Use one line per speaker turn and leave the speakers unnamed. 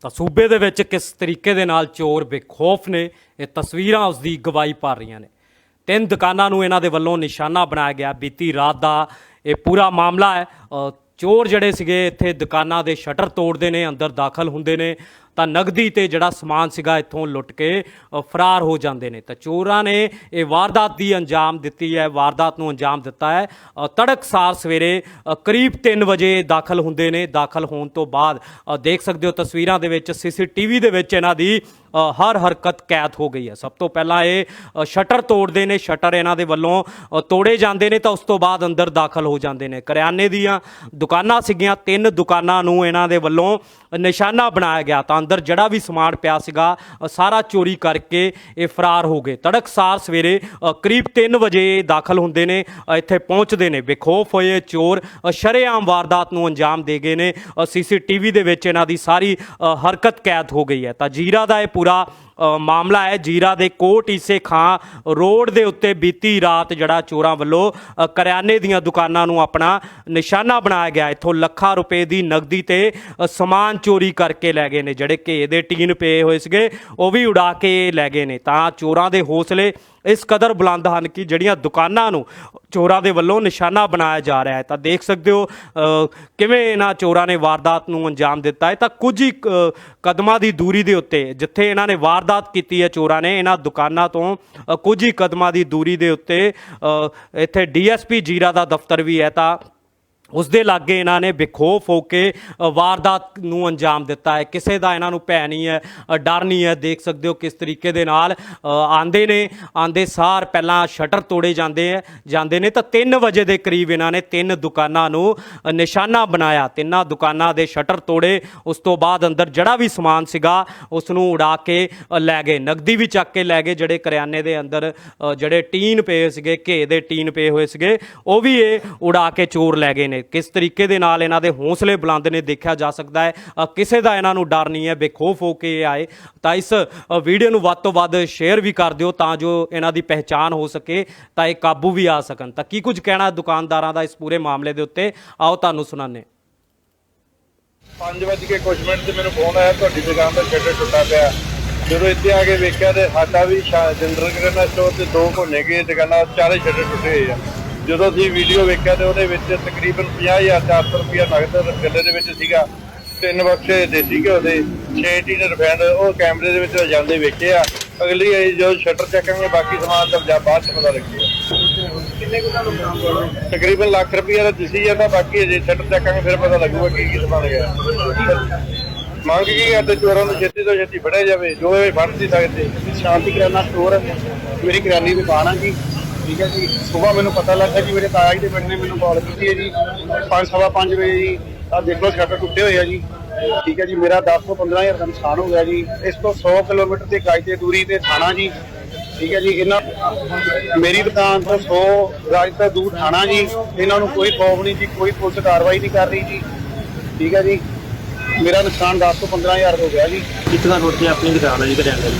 ਤਾਂ ਸੂਬੇ ਦੇ ਵਿੱਚ ਕਿਸ ਤਰੀਕੇ ਦੇ ਨਾਲ ਚੋਰ ਬੇਖੌਫ ਨੇ, ਇਹ ਤਸਵੀਰਾਂ ਉਸ ਦੀ ਗਵਾਹੀ ਭਰ ਰਹੀਆਂ ਨੇ। ਤਿੰਨ ਦੁਕਾਨਾਂ ਨੂੰ ਇਹਨਾਂ ਦੇ ਵੱਲੋਂ ਨਿਸ਼ਾਨਾ ਬਣਾਇਆ ਗਿਆ। ਬੀਤੀ ਰਾਤ ਦਾ ਇਹ ਪੂਰਾ ਮਾਮਲਾ ਹੈ। ਚੋਰ ਜਿਹੜੇ ਸੀਗੇ, ਇੱਥੇ ਦੁਕਾਨਾਂ ਦੇ ਸ਼ਟਰ ਤੋੜਦੇ ਨੇ, ਅੰਦਰ ਦਾਖਲ ਹੁੰਦੇ ਨੇ। ਤਾਂ ਨਗਦੀ ਤੇ ਜਿਹੜਾ ਸਮਾਨ ਸੀਗਾ ਇੱਥੋਂ ਲੁੱਟ ਕੇ ਫਰਾਰ ਹੋ ਜਾਂਦੇ ਨੇ। ਤਾਂ ਚੋਰਾਂ ਨੇ ਇਹ ਵਾਰਦਾਤ ਦੀ ਅੰਜਾਮ ਦਿੱਤੀ ਹੈ ਵਾਰਦਾਤ ਨੂੰ ਅੰਜਾਮ ਦਿੱਤਾ ਹੈ। ਅ, ਤੜਕਸਾਰ ਸਵੇਰੇ ਕਰੀਬ 3 ਵਜੇ ਦਾਖਲ ਹੁੰਦੇ ਨੇ। ਦਾਖਲ ਹੋਣ ਤੋਂ ਬਾਅਦ ਦੇਖ ਸਕਦੇ ਹੋ ਤਸਵੀਰਾਂ ਦੇ ਵਿੱਚ ਸੀਸੀਟੀਵੀ ਦੇ ਵਿੱਚ ਇਹਨਾਂ ਦੀ ਹਰ ਹਰਕਤ ਕੈਦ ਹੋ ਗਈ ਹੈ। ਸਭ ਤੋਂ ਪਹਿਲਾਂ ਇਹ ਸ਼ਟਰ ਤੋੜਦੇ ਨੇ। ਸ਼ਟਰ ਇਹਨਾਂ ਦੇ ਵੱਲੋਂ ਤੋੜੇ ਜਾਂਦੇ ਨੇ ਤਾਂ ਉਸ ਤੋਂ ਬਾਅਦ ਅੰਦਰ ਦਾਖਲ ਹੋ ਜਾਂਦੇ ਨੇ। ਕਰਿਆਨੇ ਦੀਆਂ ਦੁਕਾਨਾਂ ਸੀਗੀਆਂ। ਤਿੰਨ ਦੁਕਾਨਾਂ ਨੂੰ ਇਹਨਾਂ ਦੇ ਵੱਲੋਂ ਨਿਸ਼ਾਨਾ ਬਣਾਇਆ ਗਿਆ ਤਾਂ ਅੰਦਰ ਜਿਹੜਾ ਵੀ ਸਮਾਨ ਪਿਆ ਸੀਗਾ ਸਾਰਾ ਚੋਰੀ ਕਰਕੇ ਇਹ ਫਰਾਰ ਹੋ ਗਏ। ਤੜਕਸਾਰ ਸਵੇਰੇ ਕਰੀਬ 3 ਵਜੇ ਇਹ ਦਾਖਲ ਹੁੰਦੇ ਨੇ ਇੱਥੇ ਪਹੁੰਚਦੇ ਨੇ। ਬੇਖੌਫ ਹੋਏ ਚੋਰ ਅ, ਸ਼ਰੇਆਮ ਵਾਰਦਾਤ ਨੂੰ ਅੰਜਾਮ ਦੇ ਗਏ ਨੇ। ਸੀਸੀਟੀਵੀ ਦੇ ਵਿੱਚ ਇਹਨਾਂ ਦੀ ਸਾਰੀ ਹਰਕਤ ਕੈਦ ਹੋ ਗਈ ਹੈ। ਤਾਂ ਜੀਰਾ ਦਾ ਇਹ ਪੂਰਾ ਮਾਮਲਾ ਹੈ ਜੀਰਾ ਦੇ ਕੋਟ ਈਸੇ ਖਾਂ ਰੋਡ ਦੇ ਉੱਤੇ ਬੀਤੀ ਰਾਤ ਜਿਹੜਾ ਚੋਰਾਂ ਵੱਲੋਂ ਕਰਿਆਨੇ ਦੀਆਂ ਦੁਕਾਨਾਂ ਨੂੰ ਆਪਣਾ ਨਿਸ਼ਾਨਾ ਬਣਾਇਆ ਗਿਆ। ਇੱਥੋਂ ਲੱਖਾਂ ਰੁਪਏ ਦੀ ਨਗਦੀ ਤੇ ਸਮਾਨ ਚੋਰੀ ਕਰਕੇ ਲੈ ਗਏ ਨੇ, ਜਿਹੜੇ ਘੇ ਦੇ ਟੀਨ ਪਏ ਹੋਏ ਸੀਗੇ, ਉਹ ਵੀ ਉਡਾ ਕੇ ਲੈ ਗਏ ਨੇ। ਤਾਂ ਚੋਰਾਂ ਦੇ ਹੌਸਲੇ ਇਸ ਕਦਰ ਬੁਲੰਦ ਹਨ ਕਿ ਜਿਹੜੀਆਂ ਦੁਕਾਨਾਂ ਨੂੰ ਚੋਰਾਂ ਦੇ ਵੱਲੋਂ ਨਿਸ਼ਾਨਾ ਬਣਾਇਆ ਜਾ ਰਿਹਾ ਹੈ। ਤਾਂ ਦੇਖ ਸਕਦੇ ਹੋ ਕਿਵੇਂ ਇਹਨਾਂ ਚੋਰਾਂ ਨੇ ਵਾਰਦਾਤ ਨੂੰ ਅੰਜਾਮ ਦਿੱਤਾ ਹੈ। ਤਾਂ ਕੁਝ ਹੀ ਕਦਮਾਂ ਦੀ ਦੂਰੀ ਦੇ ਉੱਤੇ ਜਿੱਥੇ ਇਹਨਾਂ ਨੇ ਵਾਰਦਾਤ ਕੀਤੀ ਹੈ ਚੋਰਾਂ ਨੇ ਇਹਨਾਂ ਦੁਕਾਨਾਂ ਤੋਂ ਕੁਝ ਹੀ ਕਦਮਾਂ ਦੀ ਦੂਰੀ ਦੇ ਉੱਤੇ ਅ, ਇੱਥੇ ਡੀਐਸਪੀ ਜੀਰਾ ਦਾ ਦਫ਼ਤਰ ਵੀ ਹੈ। ਤਾਂ ਉਸ ਦੇ ਲਾਗੇ ਇਹਨਾਂ ਨੇ ਬੇਖੌਫ ਹੋ ਕੇ ਵਾਰਦਾਤ ਨੂੰ ਅੰਜਾਮ ਦਿੱਤਾ ਹੈ। ਕਿਸੇ ਦਾ ਇਹਨਾਂ ਨੂੰ ਭੈ ਨਹੀਂ ਹੈ ਡਰ ਨਹੀਂ ਹੈ। ਦੇਖ ਸਕਦੇ ਹੋ ਕਿਸ ਤਰੀਕੇ ਦੇ ਨਾਲ ਅ, ਆਂਦੇ ਨੇ। ਆਂਦੇ ਸਾਰ ਪਹਿਲਾਂ ਸ਼ਟਰ ਤੋੜੇ ਜਾਂਦੇ ਹੈ ਜਾਂਦੇ ਨੇ ਤਾਂ 3 ਵਜੇ ਦੇ ਕਰੀਬ ਇਹਨਾਂ ਨੇ ਤਿੰਨ ਦੁਕਾਨਾਂ ਨੂੰ ਨਿਸ਼ਾਨਾ ਬਣਾਇਆ। ਤਿੰਨਾਂ ਦੁਕਾਨਾਂ ਦੇ ਸ਼ਟਰ ਤੋੜੇ। ਉਸ ਤੋਂ ਬਾਅਦ ਅੰਦਰ ਜਿਹੜਾ ਵੀ ਸਮਾਨ ਸੀਗਾ ਉਸ ਨੂੰ ਉਡਾ ਕੇ ਲੈ ਗਏ। ਨਗਦੀ ਵੀ ਚੱਕ ਕੇ ਲੈ ਗਏ ਜਿਹੜੇ ਕਰਿਆਨੇ ਦੇ ਅੰਦਰ ਜਿਹੜੇ ਟੀਨ ਪਏ ਸੀਗੇ ਘੇ ਦੇ ਟੀਨ ਪਏ ਹੋਏ ਸੀਗੇ ਉਹ ਵੀ ਇਹ ਉਡਾ ਕੇ ਚੋਰ ਲੈ ਗਏ ਨੇ। ਕਿਸ ਤਰੀਕੇ ਦੇ ਨਾਲ ਇਹਨਾਂ ਦੇ ਹੌਸਲੇ ਬੁਲੰਦ ਨੇ ਦੇਖਿਆ ਜਾ ਸਕਦਾ ਹੈ? ਕਿਸੇ ਦਾ ਇਹਨਾਂ ਨੂੰ ਡਰ ਨਹੀਂ ਹੈ ਬੇਖੌਫ ਹੋ ਕੇ ਆਏ। ਤਾਂ ਇਸ ਵੀਡੀਓ ਨੂੰ ਵੱਧ ਤੋਂ ਵੱਧ ਸ਼ੇਅਰ ਵੀ ਕਰ ਦਿਓ ਤਾਂ ਜੋ ਇਹਨਾਂ ਦੀ ਪਹਿਚਾਣ ਹੋ ਸਕੇ, ਤਾਂ ਇਹ ਕਾਬੂ ਵੀ ਆ ਸਕਣ। ਤਾਂ ਕੀ ਕੁਝ ਕਹਿਣਾ ਦੁਕਾਨਦਾਰਾਂ ਦਾ ਇਸ ਪੂਰੇ ਮਾਮਲੇ ਦੇ ਉੱਤੇ? ਆਓ ਤੁਹਾਨੂੰ ਸੁਣਾਉਂਦੇ
ਪੰਜ ਵੱਜ ਕੇ ਕੁਝ ਮਿੰਟ ਤੇ ਮੈਨੂੰ ਫੋਨ ਆਇਆ, ਤੁਹਾਡੀ ਦੁਕਾਨ ਦਾ ਸ਼ਟਰ ਟੁੱਟਾ ਪਿਆ। ਜਦੋਂ ਇੱਥੇ ਆ ਕੇ ਵੇਖਿਆ ਤੇ ਸਾਡਾ ਵੀ ਜਨਰਲ ਕਰਿਆਨਾ ਸਟੋਰ ਤੇ ਦੋ ਕੋਨੇ ਗਏ ਦੁਕਾਨਾਂ, ਚਾਰੇ ਸ਼ਟਰ ਟੁੱਟੇ ਹੋਏ ਆ। ਜਦੋਂ ਅਸੀਂ ਵੀਡੀਓ ਵੇਖਿਆ ਤੇ ਉਹਦੇ ਵਿੱਚ ਤਕਰੀਬਨ 50400 ਰੁਪਇਆ ਨਗਦ ਗੱਲੇ ਦੇ ਵਿੱਚ ਸੀਗਾ। ਤਿੰਨ ਬਕਸੇ ਦੇਸੀ ਘਿਓ ਦੇ 6 ਟੀਨ ਰਿਫਾਈਂਡ ਉਹ ਕੈਮਰੇ ਦੇ ਵਿੱਚ ਜਾਂਦੇ ਵੇਖੇ ਆ। ਅਗਲੀ ਵਾਰੀ ਜਦੋਂ ਸ਼ਟਰ ਚੱਕਾਂਗੇ ਬਾਕੀ ਸਮਾਨ ਤਾਂ ਜਾ ਬਾਅਦ ਚ ਪਤਾ ਲੱਗੇਗਾ।
ਕਿੰਨੇ ਕੁ ਦਾ ਨੁਕਸਾਨ ਹੋਇਆ?
ਤਕਰੀਬਨ ਲੱਖ ਰੁਪਇਆ ਦਾ ਦਿਸੀ ਜਾਂਦਾ ਬਾਕੀ ਜੇ ਸ਼ਟਰ ਚੱਕਾਂਗੇ ਫਿਰ ਪਤਾ ਲੱਗੂਗਾ ਕੀ ਕੀ ਸਮਾਨ ਗਿਆ ਮੰਗ ਕੀ ਕਰਦੇ ਚੋਰਾਂ ਨੂੰ ਛੇਤੀ ਤੋਂ ਛੇਤੀ ਫੜਿਆ ਜਾਵੇ ਜੋ ਇਹ ਫੜ ਨਹੀਂ ਸਕਦੇ।
ਸ਼ਾਂਤੀ ਕਰਿਆਨਾ ਸਟੋਰ ਮੇਰੀ ਕਰਿਆਨੇ ਦੀ ਦੁਕਾਨ ਆ ਜੀ। ਠੀਕ ਹੈ ਜੀ। ਸਵੇਰ ਮੈਨੂੰ ਪਤਾ ਲੱਗਾ ਜੀ, ਮੇਰੇ ਤਾਇਆ ਜੀ ਦੇ ਪਿੰਡ ਨੇ ਮੈਨੂੰ ਕਾਲ ਕੀਤੀ ਹੈ ਜੀ। 5:30 ਪੰਜ ਵਜੇ ਜੀ ਆ ਦੇਖ ਲਓ ਸ਼ਟਰ ਟੁੱਟੇ ਹੋਏ ਆ ਜੀ। ਠੀਕ ਹੈ ਜੀ, ਮੇਰਾ 10 ਤੋਂ 15000 ਦਾ ਨੁਕਸਾਨ ਹੋ ਗਿਆ ਜੀ। ਇਸ ਤੋਂ 100 ਕਿਲੋਮੀਟਰ ਤੇ ਗਾਇ ਤੇ ਦੂਰੀ ਤੇ ਥਾਣਾ ਜੀ। ਠੀਕ ਹੈ ਜੀ, ਇਹਨਾਂ ਮੇਰੀ ਦੁਕਾਨ ਤੋਂ 100 ਗਾਜ ਤੋਂ ਦੂਰ ਥਾਣਾ ਜੀ। ਇਹਨਾਂ ਨੂੰ ਕੋਈ ਖੌਫ ਨਹੀਂ ਜੀ, ਕੋਈ ਪੁਲਿਸ ਕਾਰਵਾਈ ਨਹੀਂ ਕਰ ਰਹੀ ਜੀ। ਠੀਕ ਹੈ ਜੀ, ਮੇਰਾ ਨੁਕਸਾਨ 10 ਤੋਂ 15000 ਹੋ ਗਿਆ ਜੀ।
ਇੱਕ ਤਾਂ ਰੋਟੀ ਆਪਣੀ ਦੁਕਾਨ ਹੈ ਜੀ ਕਰਿਆਨੇ